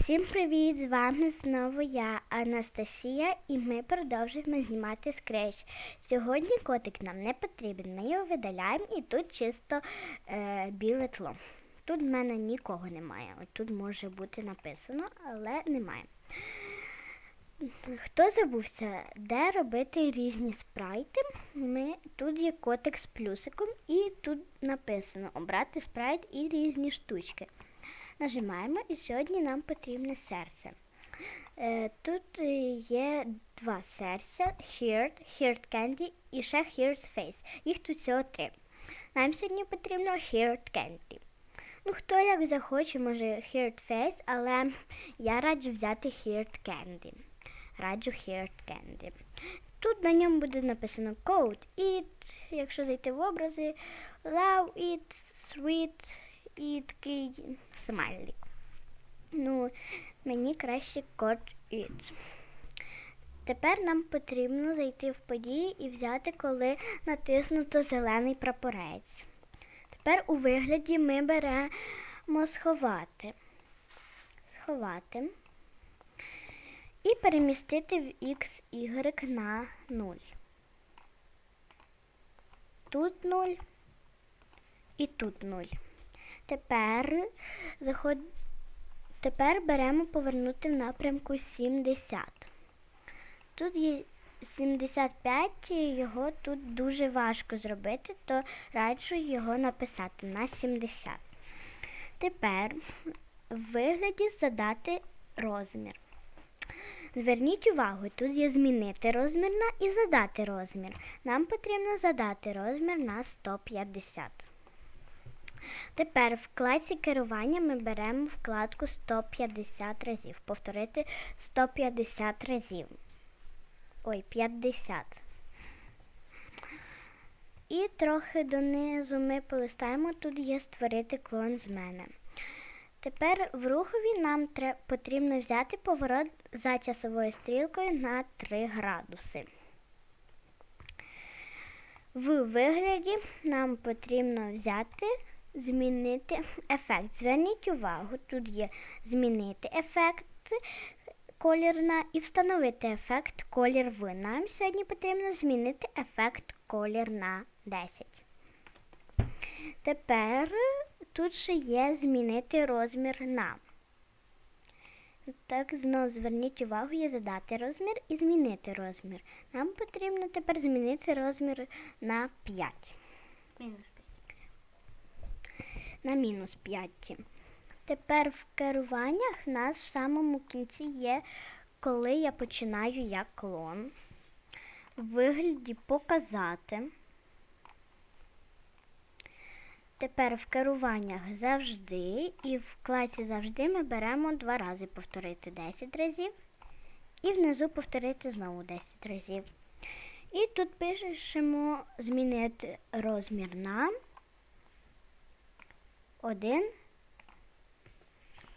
Всім привіт! З вами знову я, Анастасія, і ми продовжуємо знімати скрещ. Сьогодні котик нам не потрібен, ми його видаляємо і тут чисто е, біле тло. Тут в мене нікого немає. От тут може бути написано, але немає. Хто забувся, де робити різні спрайти? Ми, тут є котик з плюсиком, і тут написано обрати спрайт і різні штучки. Нажимаємо і сьогодні нам потрібне серце. Е, тут е, є два серця: Heart, Heart Candy і ще Heart Face. Їх тут всього три. Нам сьогодні потрібно Heart Candy. Ну, хто як захоче, може Heart Face, але я раджу взяти Heart Candy. Раджу Heart Candy. Тут на ньому буде написано Code It, якщо зайти в образи, Love It, Sweet і такий смайлик. Ну, мені краще код It. Тепер нам потрібно зайти в події і взяти, коли натиснуто зелений прапорець. Тепер у вигляді ми беремо сховати. Сховати. І перемістити в X, Y на 0. Тут 0 і тут 0. Тепер заход... Тепер беремо повернути в напрямку 70. Тут є 75, його тут дуже важко зробити, то раджу його написати на 70. Тепер в вигляді задати розмір. Зверніть увагу, тут є змінити розмір на і задати розмір. Нам потрібно задати розмір на 150. Тепер в класі керування ми беремо вкладку 150 разів. Повторити 150 разів. Ой, 50. І трохи донизу ми полистаємо, тут є створити клон з мене. Тепер в рухові нам потрібно взяти поворот за часовою стрілкою на 3 градуси. В вигляді нам потрібно взяти, змінити ефект. Зверніть увагу, тут є змінити ефект колір на і встановити ефект колір в. Нам сьогодні потрібно змінити ефект колір на 10. Тепер тут ще є змінити розмір на. Так, знову зверніть увагу, є задати розмір і змінити розмір. Нам потрібно тепер змінити розмір на 5. Мінус На мінус 5. Тепер в керуваннях у нас в самому кінці є, коли я починаю як клон. В вигляді показати. Тепер в керуваннях завжди і в класі завжди ми беремо два рази повторити 10 разів і внизу повторити знову 10 разів. І тут пишемо змінити розмір на 1,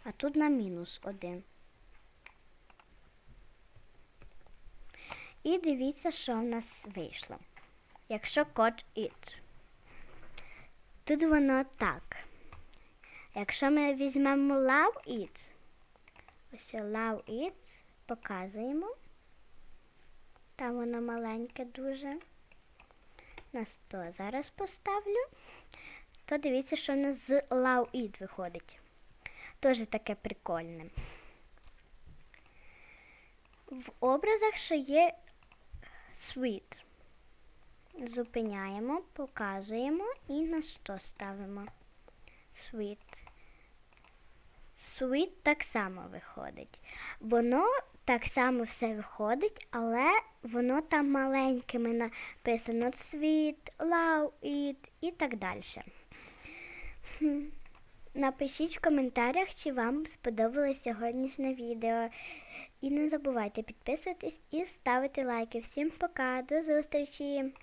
а тут на мінус 1. І дивіться, що в нас вийшло. Якщо код it. Тут воно так. Якщо ми візьмемо love it, ось love it, показуємо. Там воно маленьке дуже. На 100 зараз поставлю. То дивіться, що в нас з it виходить. Теж таке прикольне. В образах ще є sweet. Зупиняємо, показуємо і на 100 ставимо. Sweet. Sweet так само виходить. Воно так само все виходить, але воно там маленькими написано love it і так далі. Напишіть в коментарях, чи вам сподобалось сьогоднішнє відео. І не забувайте підписуватись і ставити лайки. Всім пока, до зустрічі!